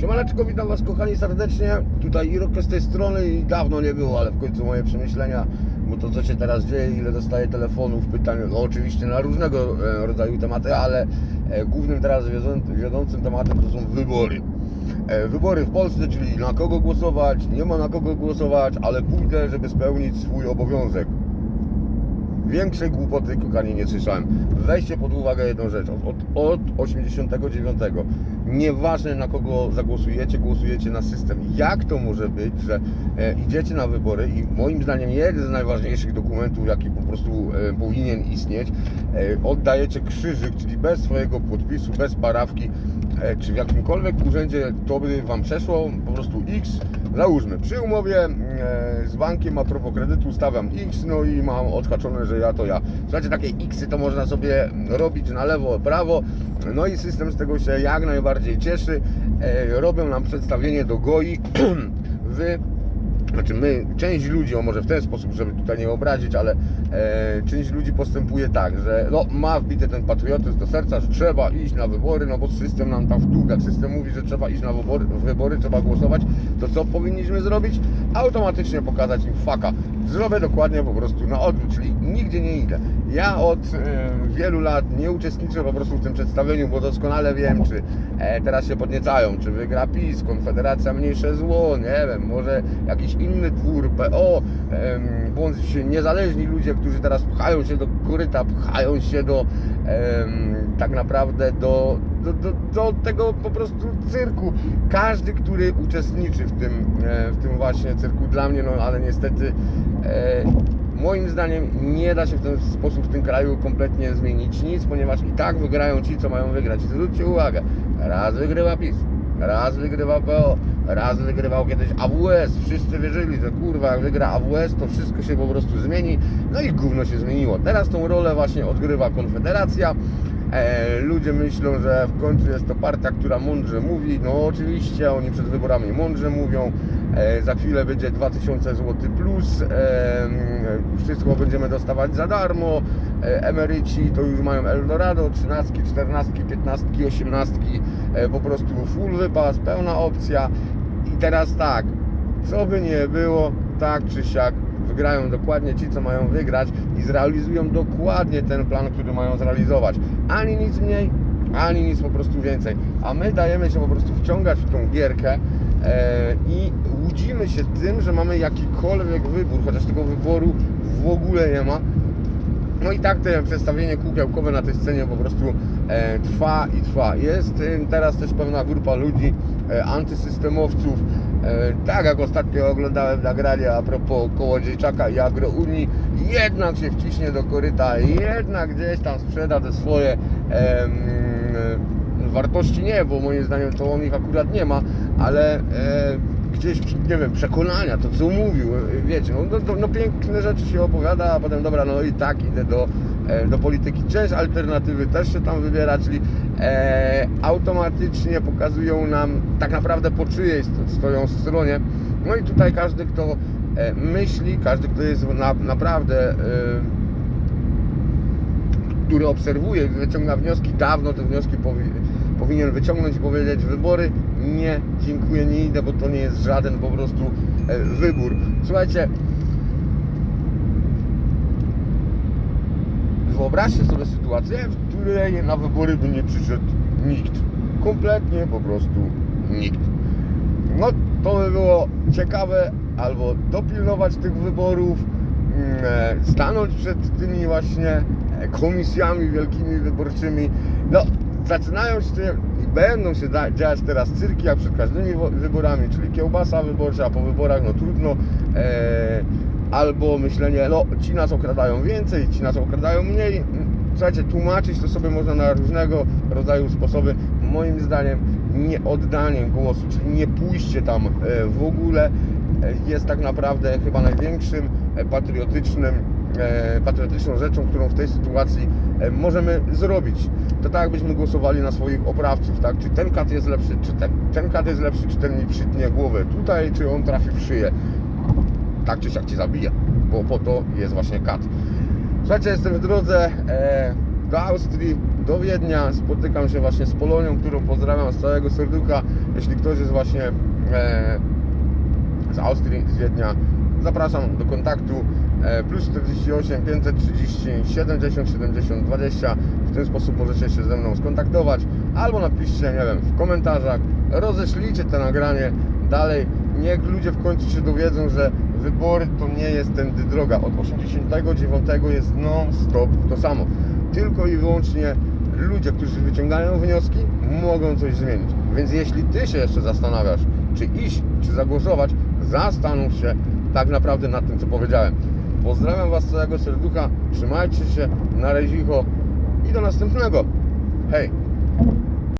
Siemaneczko, witam Was kochani serdecznie. Tutaj Irokes z tej strony i dawno nie było, ale w końcu moje przemyślenia, bo to co się teraz dzieje, ile dostaję telefonów, pytań, no oczywiście na różnego e, rodzaju tematy, ale e, głównym teraz wiodą- wiodącym tematem to są wybory. E, Wybory w Polsce, czyli na kogo głosować, nie ma na kogo głosować, ale pójdę, żeby spełnić swój obowiązek. Większej głupoty, kochani, nie słyszałem. Weźcie pod uwagę jedną rzecz. Od, od 89. Nieważne na kogo zagłosujecie, głosujecie na system. Jak to może być, że e, idziecie na wybory i moim zdaniem jeden z najważniejszych dokumentów, jaki po prostu e, powinien istnieć, e, oddajecie krzyżyk, czyli bez swojego podpisu, bez parawki, e, czy w jakimkolwiek urzędzie to by Wam przeszło, po prostu X, załóżmy, przy umowie z bankiem a propos kredytu stawiam X, no i mam odhaczone, że ja to ja. Słuchajcie, takie Xy to można sobie robić na lewo, prawo, no i system z tego się jak najbardziej cieszy. E, robią nam przedstawienie do GOI, Wy znaczy my, część ludzi, o może w ten sposób, żeby tutaj nie obrazić, ale e, część ludzi postępuje tak, że no, ma wbity ten patriotyzm do serca, że trzeba iść na wybory, no bo system nam tam wtłuk, jak system mówi, że trzeba iść na wybory, wybory trzeba głosować, to co powinniśmy zrobić? Automatycznie pokazać im faka. Zrobię dokładnie po prostu na odwrót, czyli nigdzie nie idę. Ja od wielu lat nie uczestniczę po prostu w tym przedstawieniu, bo doskonale wiem, czy e, teraz się podniecają, czy wygra PiS, Konfederacja Mniejsze Zło, nie wiem, może jakiś inny twór, PO, bądź niezależni ludzie, którzy teraz pchają się do koryta, pchają się do tak naprawdę do, do, do, do tego po prostu cyrku. Każdy, który uczestniczy w tym, e, w tym właśnie cyrku dla mnie, no ale niestety e, moim zdaniem nie da się w ten sposób w tym kraju kompletnie zmienić nic, ponieważ i tak wygrają ci, co mają wygrać. Zwróćcie uwagę, raz wygrywa PiS, raz wygrywa PO, raz wygrywał kiedyś AWS. Wszyscy wierzyli, że kurwa, jak wygra AWS, to wszystko się po prostu zmieni. No i gówno się zmieniło. Teraz tą rolę właśnie odgrywa Konfederacja. E, ludzie myślą, że w końcu jest to partia, która mądrze mówi. No oczywiście, oni przed wyborami mądrze mówią. E, za chwilę będzie 2000 zł plus. Wszystko będziemy dostawać za darmo. E, emeryci to już mają Eldorado, 13, 14, 15, 18. E, po prostu full wypas, pełna opcja. I teraz tak, co by nie było, tak czy siak wygrają dokładnie ci, co mają wygrać i zrealizują dokładnie ten plan, który mają zrealizować. Ani nic mniej, ani nic po prostu więcej. A my dajemy się po prostu wciągać w tą gierkę e, i łudzimy się tym, że mamy jakikolwiek wybór, chociaż tego wyboru w ogóle nie ma. No i tak to przedstawienie kółkiełkowe na tej scenie po prostu e, trwa i trwa. Jest e, teraz też pewna grupa ludzi, e, antysystemowców, e, tak jak ostatnio oglądałem nagranie a propos Kołodziejczaka i Agrounii, jednak się wciśnie do koryta, jednak gdzieś tam sprzeda te swoje e, wartości nie, bo moim zdaniem to on ich akurat nie ma, ale e, gdzieś, nie wiem, przekonania, to co mówił, wiecie, no, no, no piękne rzeczy się opowiada, a potem dobra, no i tak idę do, e, do polityki. Część alternatywy też się tam wybiera, czyli e, automatycznie pokazują nam tak naprawdę po czyjej sto- stoją stronie. No i tutaj każdy, kto e, myśli, każdy, kto jest na, naprawdę e, który obserwuje wyciąga wnioski, dawno te wnioski powi powinien wyciągnąć i powiedzieć wybory, nie, dziękuję, nie idę, bo to nie jest żaden po prostu e, wybór. Słuchajcie, wyobraźcie sobie sytuację, w której na wybory by nie przyszedł nikt. Kompletnie po prostu nikt. No to by było ciekawe, albo dopilnować tych wyborów, mm, e, stanąć przed tymi właśnie e, komisjami wielkimi wyborczymi. No, zaczynają się i będą się dziać teraz cyrki jak przed każdymi wyborami, czyli kiełbasa wyborcza, a po wyborach no trudno. E, albo myślenie, no ci nas okradają więcej, ci nas okradają mniej. Słuchajcie, tłumaczyć to sobie można na różnego rodzaju sposoby. Moim zdaniem nie oddanie głosu, czyli nie pójście tam e, w ogóle e, jest tak naprawdę chyba największym e, patriotycznym, patriotyczną rzeczą, którą w tej sytuacji e, możemy zrobić. To tak jakbyśmy głosowali na swoich oprawców, tak? Czy ten kat jest lepszy, czy ten, ten kat jest lepszy, czy ten mi przytnie głowę tutaj, czy on trafi w szyję. Tak czy siak cię zabije, bo po to jest właśnie kat. Słuchajcie, jestem w drodze e, do Austrii, do Wiednia. Spotykam się właśnie z Polonią, którą pozdrawiam z całego serducha. Jeśli ktoś jest właśnie e, z Austrii, z Wiednia, zapraszam do kontaktu e, plus 48 530 70 70 20 w ten sposób możecie się ze mną skontaktować. Albo napiszcie, nie wiem, w komentarzach. Roześlijcie to nagranie dalej. Niech ludzie w końcu się dowiedzą, że wybory to nie jest tędy droga. Od 89 jest non stop to samo. Tylko i wyłącznie ludzie, którzy wyciągają wnioski mogą coś zmienić. Więc jeśli Ty się jeszcze zastanawiasz czy iść, czy zagłosować zastanów się tak naprawdę nad tym, co powiedziałem. Pozdrawiam Was z całego serducha, trzymajcie się, na rezicho i do następnego. Hej!